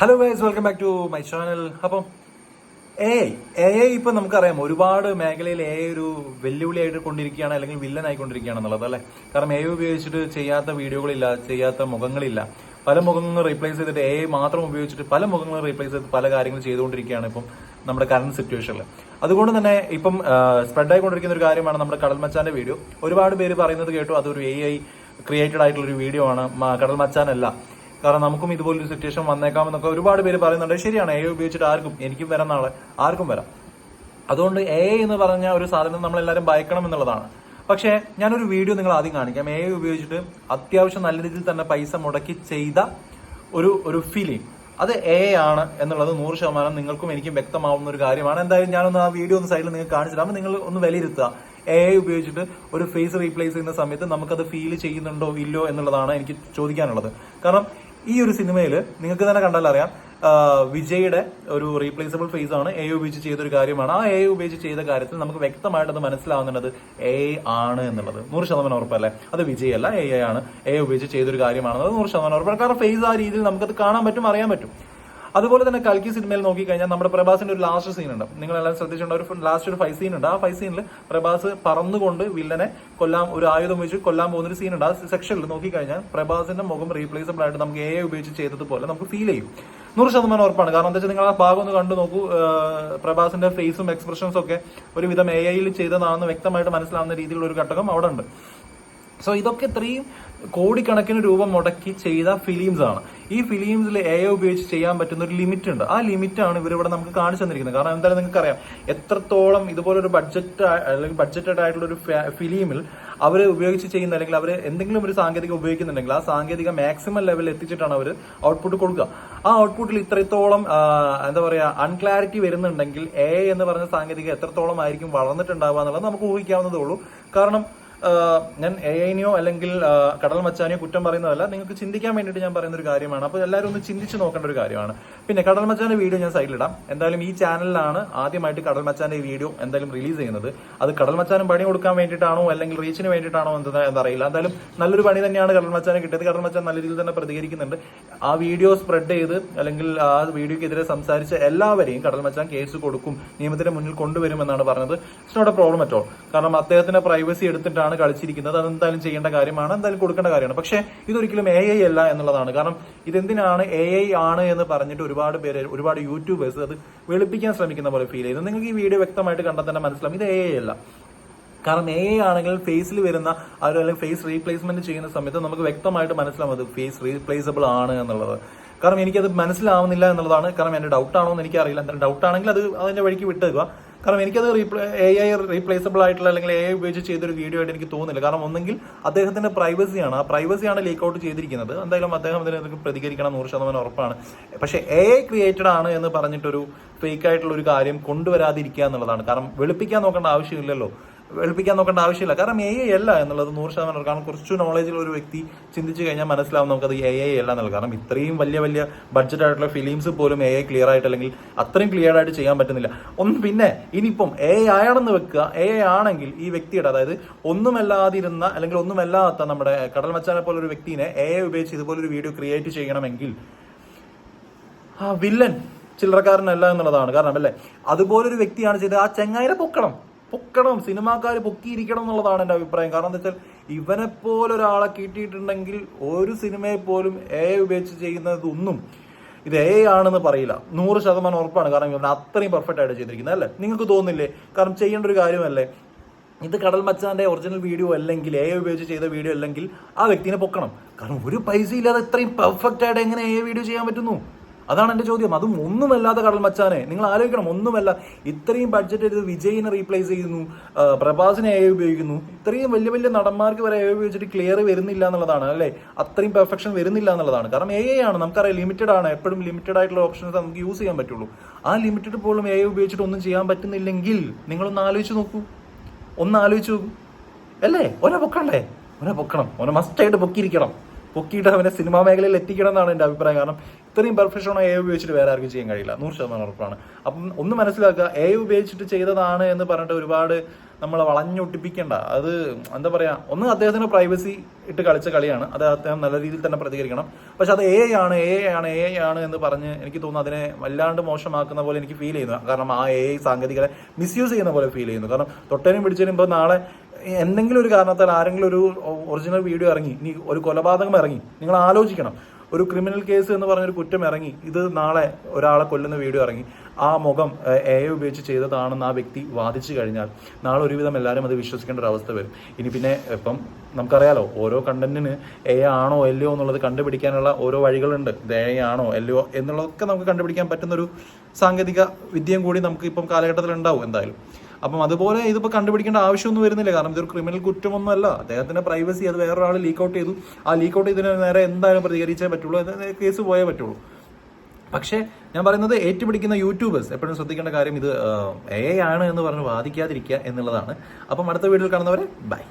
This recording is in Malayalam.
Hello guys welcome back to my channel അപ്പം എ എ ഐ ഇപ്പം നമുക്കറിയാം ഒരുപാട് മേഖലയിൽ എ ഒരു വെല്ലുവിളിയായിട്ട് കൊണ്ടിരിക്കുകയാണ് അല്ലെങ്കിൽ വില്ലൻ ആയിക്കൊണ്ടിരിക്കുകയാണെന്നുള്ളത് അല്ലേ? കാരണം എ ഉപയോഗിച്ചിട്ട് ചെയ്യാത്ത വീഡിയോകളില്ല ചെയ്യാത്ത മുഖങ്ങളില്ല. പല മുഖങ്ങളും റീപ്ലേസ് ചെയ്തിട്ട് എ മാത്രം ഉപയോഗിച്ചിട്ട് പല മുഖങ്ങളും റീപ്ലേസ് ചെയ്ത് പല കാര്യങ്ങളും ചെയ്തുകൊണ്ടിരിക്കുകയാണ് ഇപ്പം നമ്മുടെ കറണ്ട് സിറ്റുവേഷനിൽ അതുകൊണ്ട് തന്നെ ഇപ്പം സ്പ്രെഡ് ആയിക്കൊണ്ടിരിക്കുന്ന ഒരു കാര്യമാണ് നമ്മുടെ കടൽമച്ചാന്റെ വീഡിയോ ഒരുപാട് പേര് പറയുന്നത് കേട്ടു അതൊരു എ ഐ ക്രിയേറ്റഡ് ആയിട്ടുള്ള ഒരു വീഡിയോ ആണ് കടൽ കടൽമച്ചാനല്ല കാരണം നമുക്കും ഇതുപോലൊരു സിറ്റുവേഷൻ വന്നേക്കാം എന്നൊക്കെ ഒരുപാട് പേര് പറയുന്നുണ്ട്. ശരിയാണ്. എ ഉപയോഗിച്ചിട്ട് ആർക്കും എനിക്കും വരാം നാളെ. ആർക്കും വരാം. അതുകൊണ്ട് എ എന്ന് പറഞ്ഞ ഒരു സാധനം നമ്മൾ എല്ലാവരും ഭയക്കണം എന്നുള്ളതാണ്. പക്ഷേ ഞാനൊരു വീഡിയോ നിങ്ങൾ ആദ്യം കാണിക്കാം. എ ഉപയോഗിച്ചിട്ട് അത്യാവശ്യം നല്ല രീതിയിൽ തന്നെ പൈസ മുടക്കി ചെയ്ത ഒരു ഒരു ഫീലിംഗ് അത് എ ആണ് എന്നുള്ളത് നൂറ് ശതമാനം നിങ്ങൾക്കും എനിക്കും വ്യക്തമാവുന്ന ഒരു കാര്യമാണ്. എന്തായാലും ഞാനൊന്ന് ആ വീഡിയോ ഒന്ന് സൈഡിൽ നിങ്ങൾക്ക് കാണിച്ചിട്ട് നിങ്ങൾ ഒന്ന് വിലയിരുത്തുക. എ ഐ ഉപയോഗിച്ചിട്ട് ഒരു ഫേസ് റീപ്ലേസ് ചെയ്യുന്ന സമയത്ത് നമുക്കത് ഫീൽ ചെയ്യുന്നുണ്ടോ ഇല്ലയോ എന്നുള്ളതാണ് എനിക്ക് ചോദിക്കാനുള്ളത്. കാരണം ഈ ഒരു സിനിമയിൽ നിങ്ങൾക്ക് തന്നെ കണ്ടാൽ അറിയാം വിജയുടെ ഒരു റീപ്ലേസബിൾ ഫേസ് ആണ് എ ഉപയോഗിച്ച് ചെയ്തൊരു കാര്യമാണ്. ആ എ ഉപയോഗിച്ച് ചെയ്ത കാര്യത്തിൽ നമുക്ക് വ്യക്തമായിട്ട് അത് എ ആണ് എന്നുള്ളത്. നൂറ് ശതമാനം ഉറപ്പല്ലേ? അത് വിജയല്ല എ ആണ്. എ ഉപയോഗിച്ച് ചെയ്തൊരു കാര്യമാണെന്നത് നൂറ് ശതമാനം ഉറപ്പാണ് കാരണം ഫേസ് ആ രീതിയിൽ നമുക്കത് കാണാൻ പറ്റും അറിയാൻ പറ്റും. അതുപോലെ തന്നെ കൽക്കി സിനിമയിൽ നോക്കിക്കഴിഞ്ഞാൽ നമ്മുടെ പ്രഭാസിന്റെ ഒരു ലാസ്റ്റ് സീൻ ഉണ്ട്. നിങ്ങൾ നിങ്ങളെല്ലാം ശ്രദ്ധിച്ചിട്ടുണ്ട് ഒരു ലാസ്റ്റ് ഒരു ഫൈവ് സീൻ ഉണ്ട്. ആ ഫൈവ് സീനിൽ പ്രഭാസ് പറന്നുകൊണ്ട് വില്ലനെ കൊല്ലാൻ ഒരു ആയുധം വെച്ച് കൊല്ലാൻ പോകുന്ന ഒരു സീൻ ഉണ്ട്. ആ സെക്ഷനിൽ നോക്കിക്കഴിഞ്ഞാൽ പ്രഭാസിന്റെ മുഖം റീപ്ലേസബിൾ ആയിട്ട് നമുക്ക് എ ഉപയോഗിച്ച് ചെയ്തതുപോലെ നമുക്ക് ഫീൽ ചെയ്യും. നൂറ് ശതമാനം ഉറപ്പാണ്. കാരണം എന്താ വെച്ചാൽ നിങ്ങൾ ആ ഭാഗം ഒന്ന് കണ്ടു നോക്കൂ. പ്രഭാസിന്റെ ഫേസും എക്സ്പ്രഷൻസും ഒക്കെ ഒരുവിധം എ ഐയിൽ ചെയ്തതാണെന്ന് വ്യക്തമായിട്ട് മനസ്സിലാവുന്ന രീതിയിലുള്ള ഒരു ഘട്ടകം അവിടെ ഉണ്ട്. സോ ഇതൊക്കെ ഇത്രയും കോടിക്കണക്കിന് രൂപ മുടക്കി ചെയ്ത ഫിലിംസ് ആണ്. ഈ ഫിലിംസിൽ എ ഉപയോഗിച്ച് ചെയ്യാൻ പറ്റുന്ന ഒരു ലിമിറ്റ് ഉണ്ട്. ആ ലിമിറ്റ് ആണ് ഇവരിവിടെ നമുക്ക് കാണിച്ചു തന്നിരിക്കുന്നത്. കാരണം എന്തായാലും നിങ്ങൾക്ക് അറിയാം എത്രത്തോളം ഇതുപോലൊരു ബഡ്ജറ്റ് അല്ലെങ്കിൽ ബഡ്ജറ്റഡ് ആയിട്ടുള്ള ഒരു ഫിലിമിൽ അവർ ഉപയോഗിച്ച് ചെയ്യുന്ന അല്ലെങ്കിൽ അവർ എന്തെങ്കിലും ഒരു സാങ്കേതികം ഉപയോഗിക്കുന്നുണ്ടെങ്കിൽ ആ സാങ്കേതിക മാക്സിമം ലെവലിൽ എത്തിച്ചിട്ടാണ് അവർ ഔട്ട്പുട്ട് കൊടുക്കുക. ആ ഔട്ട്പുട്ടിൽ ഇത്രത്തോളം എന്താ പറയുക അൺക്ലാരിറ്റി വരുന്നുണ്ടെങ്കിൽ എ എന്ന് പറഞ്ഞ സാങ്കേതിക എത്രത്തോളം ആയിരിക്കും വളർന്നിട്ടുണ്ടാവുക എന്നുള്ളത് നമുക്ക് ഊഹിക്കാവുന്നതേ ഉള്ളൂ. കാരണം ഞാൻ എ ഐനെയോ അല്ലെങ്കിൽ കടൽ മച്ചാനെയോ കുറ്റം പറയുന്നതല്ല. നിങ്ങൾക്ക് ചിന്തിക്കാൻ വേണ്ടിയിട്ട് ഞാൻ പറയുന്ന ഒരു കാര്യമാണ്. അപ്പോൾ എല്ലാവരും ഒന്ന് ചിന്തിച്ച് നോക്കേണ്ട ഒരു കാര്യമാണ്. പിന്നെ കടൽ മച്ചാന്റെ വീഡിയോ ഞാൻ സൈഡിലിടാം എന്തായാലും ഈ ചാനലിലാണ് ആദ്യമായിട്ട് കടൽ മച്ചാന്റെ ഈ വീഡിയോ എന്തായാലും റിലീസ് ചെയ്യുന്നത്. അത് കടൽ മച്ചാനും പണി കൊടുക്കാൻ വേണ്ടിയിട്ടാണോ അല്ലെങ്കിൽ റീച്ചിന് വേണ്ടിയിട്ടാണോ എന്താ എന്നറിയില്ല. എന്തായാലും നല്ലൊരു പണി തന്നെയാണ് കടൽ മച്ചാനെ കിട്ടിയത്. കടൽ മച്ചാൻ നല്ല രീതിയിൽ തന്നെ പ്രതികരിക്കുന്നുണ്ട്. ആ വീഡിയോ സ്പ്രെഡ് ചെയ്ത് അല്ലെങ്കിൽ ആ വീഡിയോക്കെതിരെ സംസാരിച്ച എല്ലാവരെയും കടൽ മച്ചാൻ കേസ് കൊടുക്കും നിയമത്തിന്റെ മുന്നിൽ കൊണ്ടുവരുമെന്നാണ് പറഞ്ഞത്. It's not a problem at all കാരണം അദ്ദേഹത്തിന്റെ പ്രൈവസി എടുത്തിട്ടാണ് കളിച്ചിരിക്കുന്നത്. അതെന്തായാലും ചെയ്യേണ്ട കാര്യമാണ്. എന്തായാലും കൊടുക്കേണ്ട കാര്യമാണ്. പക്ഷേ ഇതൊരിക്കലും എ ഐ അല്ല എന്നുള്ളതാണ്. കാരണം ഇതെന്തിനാണ് എ ഐ ആണ് എന്ന് പറഞ്ഞിട്ട് ഒരുപാട് പേര് ഒരുപാട് യൂട്യൂബേഴ്സ് അത് വെളുപ്പിക്കാൻ ശ്രമിക്കുന്ന പോലെ ഫീൽ ചെയ്തു നിങ്ങൾക്ക് ഈ വീഡിയോ വ്യക്തമായിട്ട് കണ്ടാൽ തന്നെ മനസ്സിലാവും. ഇത് എ ഐ അല്ല. കാരണം എ ഐ ആണെങ്കിൽ ഫേസിൽ വരുന്ന ഒരു അല്ലെങ്കിൽ ഫേസ് റീപ്ലേസ്മെന്റ് ചെയ്യുന്ന സമയത്ത് നമുക്ക് വ്യക്തമായിട്ട് മനസ്സിലാവും അത് ഫേസ് റീപ്ലേസബിൾ ആണ് എന്നുള്ളത്. കാരണം എനിക്കത് മനസ്സിലാവുന്നില്ല എന്നുള്ളതാണ്. കാരണം എന്റെ ഡൗട്ട് ആണോ എന്ന് എനിക്കറിയില്ല. എന്തായാലും ഡൗട്ട് ആണെങ്കിൽ അത് അതിന്റെ വഴിക്ക് വിട്ടേക്കുക. കാരണം എനിക്കത് റീപ്ലേ എ ഐ റീപ്ലേസബിൾ ആയിട്ടുള്ള അല്ലെങ്കിൽ എ ഐ ഉപയോഗിച്ച് ചെയ്തൊരു വീഡിയോ ആയിട്ട് എനിക്ക് തോന്നുന്നില്ല. കാരണം ഒന്നെങ്കിൽ അദ്ദേഹത്തിന്റെ പ്രൈവസിയാണ് ആ പ്രൈവസിയാണ് ലീക്ക് ഔട്ട് ചെയ്തിരിക്കുന്നത്. എന്തായാലും അദ്ദേഹം അതിനെ പ്രതികരിക്കണം നൂറ് ശതമാനം ഉറപ്പാണ്. പക്ഷേ എ ഐ ക്രിയേറ്റഡ് ആണ് എന്ന് പറഞ്ഞിട്ടൊരു ഫേക്ക് ആയിട്ടുള്ള ഒരു കാര്യം കൊണ്ടുവരാതിരിക്കുക എന്നുള്ളതാണ്. കാരണം വെളുപ്പിക്കാൻ നോക്കേണ്ട ആവശ്യമില്ലല്ലോ. വെളുപ്പിക്കാൻ നോക്കേണ്ട ആവശ്യമില്ല. കാരണം എ ഐ അല്ല എന്നുള്ളത് നൂറ് ശതമാനം. കാരണം കുറച്ച് നോളേജിൽ ഒരു വ്യക്തി ചിന്തിച്ചു കഴിഞ്ഞാൽ മനസ്സിലാവും നമുക്കത് എ ഐ അല്ല എന്നുള്ളത്. കാരണം ഇത്രയും വലിയ വലിയ ബഡ്ജറ്റ് ആയിട്ടുള്ള ഫിലിംസ് പോലും എ ഐ ക്ലിയർ ആയിട്ട് അല്ലെങ്കിൽ അത്രയും ക്ലിയർ ആയിട്ട് ചെയ്യാൻ പറ്റുന്നില്ല. ഒന്ന് പിന്നെ ഇനിയിപ്പം എ ഐ ആണെന്ന് വെക്കുക. എ ഐ ആണെങ്കിൽ ഈ വ്യക്തിയുടെ അതായത് ഒന്നുമല്ലാതിരുന്ന അല്ലെങ്കിൽ ഒന്നുമല്ലാത്ത നമ്മുടെ കടൽ മച്ചാനെ പോലെ ഒരു വ്യക്തിനെ എ ഐ ഉപയോഗിച്ച് ഇതുപോലൊരു വീഡിയോ ക്രിയേറ്റ് ചെയ്യണമെങ്കിൽ ആ വില്ലൻ ചില്ലറക്കാരനല്ല എന്നുള്ളതാണ്. കാരണം അല്ലേ? അതുപോലൊരു വ്യക്തിയാണ് ചെയ്തത്. ആ ചെങ്ങായിനെ പൊക്കണം. പൊക്കണം സിനിമാക്കാർ പൊക്കിയിരിക്കണം എന്നുള്ളതാണ് എന്റെ അഭിപ്രായം. കാരണം എന്താ വെച്ചാൽ പോലെ ഒരാളെ കിട്ടിയിട്ടുണ്ടെങ്കിൽ ഒരു സിനിമയെ പോലും എ ഉപയോഗിച്ച് ചെയ്യുന്നതൊന്നും ഇത് എ ആണെന്ന് പറയില്ല. നൂറ് ശതമാനം ഉറപ്പാണ്. കാരണം ഇവൻ അത്രയും പെർഫെക്റ്റ് ആയിട്ട് ചെയ്തിരിക്കുന്നത് അല്ലേ? നിങ്ങൾക്ക് തോന്നില്ലേ കാരണം ചെയ്യേണ്ട ഒരു കാര്യമല്ലേ? ഇത് കടൽ മച്ചാന്റെ ഒറിജിനൽ വീഡിയോ അല്ലെങ്കിൽ എ ഉപയോഗിച്ച് ചെയ്ത വീഡിയോ അല്ലെങ്കിൽ ആ വ്യക്തിനെ പൊക്കണം. കാരണം ഒരു പൈസ ഇല്ലാതെ ഇത്രയും പെർഫെക്റ്റ് ആയിട്ട് എങ്ങനെ എ വീഡിയോ ചെയ്യാൻ പറ്റുന്നു? അതാണ് എന്റെ ചോദ്യം. അതും ഒന്നുമല്ലാത്ത കടൽ മച്ചാനെ നിങ്ങൾ ആലോചിക്കണം ഒന്നുമല്ല ഇത്രയും ബഡ്ജറ്റ് ചെയ്ത് വിജയിനെ റീപ്ലേസ് ചെയ്യുന്നു പ്രഭാസിനെ എ ഉപയോഗിക്കുന്നു. ഇത്രയും വലിയ വലിയ നടന്മാർക്ക് വരെ എ ഉപയോഗിച്ചിട്ട് ക്ലിയർ വരുന്നില്ല എന്നുള്ളതാണ് അല്ലേ? അത്രയും പെർഫെക്ഷൻ വരുന്നില്ല എന്നുള്ളതാണ്. കാരണം എ ആണ് നമുക്കറിയാം ലിമിറ്റഡ് ആണ്. എപ്പോഴും ലിമിറ്റഡ് ആയിട്ടുള്ള ഓപ്ഷൻസ് നമുക്ക് യൂസ് ചെയ്യാൻ പറ്റുള്ളൂ. ആ ലിമിറ്റഡ് പോലും എ ഉപയോഗിച്ചിട്ട് ഒന്നും ചെയ്യാൻ പറ്റുന്നില്ലെങ്കിൽ നിങ്ങളൊന്ന് ആലോചിച്ച് നോക്കൂ. ഒന്ന് ആലോചിച്ച് നോക്കൂ. അല്ലേ? ഒനെ പൊക്കണ്ടേ ഒനെ പൊക്കണം. ഒനെ മസ്റ്റായിട്ട് പൊക്കിയിരിക്കണം. പൊക്കിയിട്ട് അവനെ സിനിമാ മേഖലയിൽ എത്തിക്കണം എന്നാണ് എന്റെ അഭിപ്രായം. കാരണം ഇത്രയും പെർഫെക്ഷൻ എ ഉപയോഗിച്ചിട്ട് വേറെ ആർക്കും ചെയ്യാൻ കഴിയില്ല. നൂറ് ശതമാനം ഉറപ്പാണ്. അപ്പം ഒന്ന് മനസ്സിലാക്കുക എ ഉപയോഗിച്ചിട്ട് ചെയ്തതാണ് എന്ന് പറഞ്ഞിട്ട് ഒരുപാട് നമ്മൾ വളഞ്ഞൊട്ടിപ്പിക്കേണ്ട. അത് എന്താ പറയാ ഒന്ന് അദ്ദേഹത്തിന് പ്രൈവസി ഇട്ട് കളിച്ച കളിയാണ്. അത് അദ്ദേഹം നല്ല രീതിയിൽ തന്നെ പ്രതികരിക്കണം. പക്ഷെ അത് എ ആണ് എ ആണ് എ ആണ് എന്ന് പറഞ്ഞ് എനിക്ക് തോന്നുന്നു അതിനെ വല്ലാണ്ട് മോശമാക്കുന്ന പോലെ എനിക്ക് ഫീൽ ചെയ്യുന്നു. കാരണം ആ എ സാങ്കേതികളെ മിസ്യൂസ് ചെയ്യുന്ന പോലെ ഫീൽ ചെയ്യുന്നു. കാരണം തൊട്ടേനും പിടിച്ചതിനും ഇപ്പോൾ നാളെ എന്തെങ്കിലും ഒരു കാരണത്താൽ ആരെങ്കിലും ഒരു ഒറിജിനൽ വീഡിയോ ഇറങ്ങി ഇനി ഒരു കൊലപാതകം ഇറങ്ങി നിങ്ങൾ ആലോചിക്കണം. ഒരു ക്രിമിനൽ കേസ് എന്ന് പറഞ്ഞൊരു കുറ്റം ഇറങ്ങി ഇത് നാളെ ഒരാളെ കൊല്ലുന്ന വീഡിയോ ഇറങ്ങി. ആ മുഖം എ ഉപയോഗിച്ച് ചെയ്തതാണെന്ന് ആ വ്യക്തി വാദിച്ചു കഴിഞ്ഞാൽ നാളെ ഒരുവിധം എല്ലാവരും അത് വിശ്വസിക്കേണ്ട ഒരു അവസ്ഥ വരും. ഇനി പിന്നെ ഇപ്പം നമുക്കറിയാലോ ഓരോ കണ്ടന്റിന് എ ആണോ എല്ലയോ എന്നുള്ളത് കണ്ടുപിടിക്കാനുള്ള ഓരോ വഴികളുണ്ട്. ഇത് എ ആണോ എല്ലയോ എന്നുള്ളതൊക്കെ നമുക്ക് കണ്ടുപിടിക്കാൻ പറ്റുന്ന ഒരു സാങ്കേതിക വിദ്യയും കൂടി നമുക്ക് ഇപ്പം കാലഘട്ടത്തിൽ ഉണ്ടാവും എന്തായാലും. അപ്പം അതുപോലെ ഇതിപ്പോൾ കണ്ടുപിടിക്കേണ്ട ആവശ്യമൊന്നും വരുന്നില്ല. കാരണം ഇതൊരു ക്രിമിനൽ കുറ്റമൊന്നും അല്ല അദ്ദേഹത്തിന്റെ പ്രൈവസി അത് വേറൊരാൾ ലീക്ക് ഔട്ട് ചെയ്തു. ആ ലീക്ക് ഔട്ട് ചെയ്തതിന് നേരെ എന്തായാലും പ്രതികരിച്ചേ പറ്റുള്ളൂ. കേസ് പോയേ പറ്റുള്ളൂ. പക്ഷേ ഞാൻ പറയുന്നത് ഏറ്റുപിടിക്കുന്ന യൂട്യൂബേഴ്സ് എപ്പോഴും ശ്രദ്ധിക്കേണ്ട കാര്യം ഇത് എ ആണ് എന്ന് പറഞ്ഞ് വാദിക്കാതിരിക്കുക എന്നുള്ളതാണ്. അപ്പം അടുത്ത വീഡിയോയിൽ കാണുന്നവരെ ബൈ